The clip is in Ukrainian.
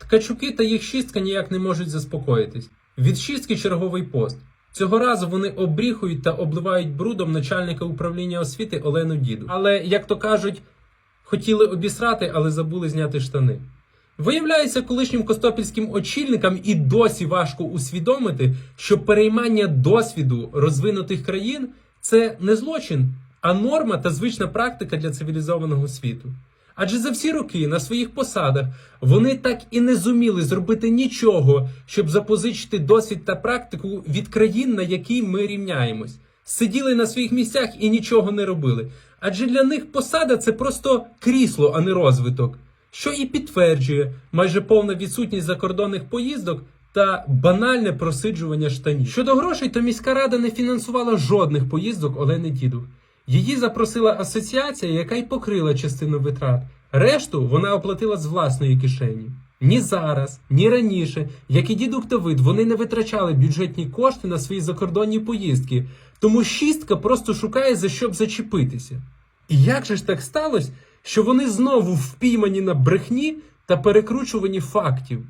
Ткачуки та їх шістка ніяк не можуть заспокоїтись. Від шістки черговий пост. Цього разу вони обріхують та обливають брудом начальника управління освіти Олену Діду. Але, як то кажуть, хотіли обісрати, але забули зняти штани. Виявляється, колишнім костопільським очільникам і досі важко усвідомити, що переймання досвіду розвинутих країн це не злочин, а норма та звична практика для цивілізованого світу. Адже за всі роки на своїх посадах вони так і не зуміли зробити нічого, щоб запозичити досвід та практику від країн, на які ми рівняємось. Сиділи на своїх місцях і нічого не робили. Адже для них посада це просто крісло, а не розвиток, що і підтверджує майже повна відсутність закордонних поїздок та банальне просиджування штанів. Щодо грошей, то міська рада не фінансувала жодних поїздок Олени Дідух. Її запросила асоціація, яка й покрила частину витрат. Решту вона оплатила з власної кишені. Ні зараз, ні раніше, як і дідук Давид, вони не витрачали бюджетні кошти на свої закордонні поїздки, тому шістка просто шукає за що б зачепитися. І як же ж так сталося, що вони знову впіймані на брехні та перекручуванні фактів?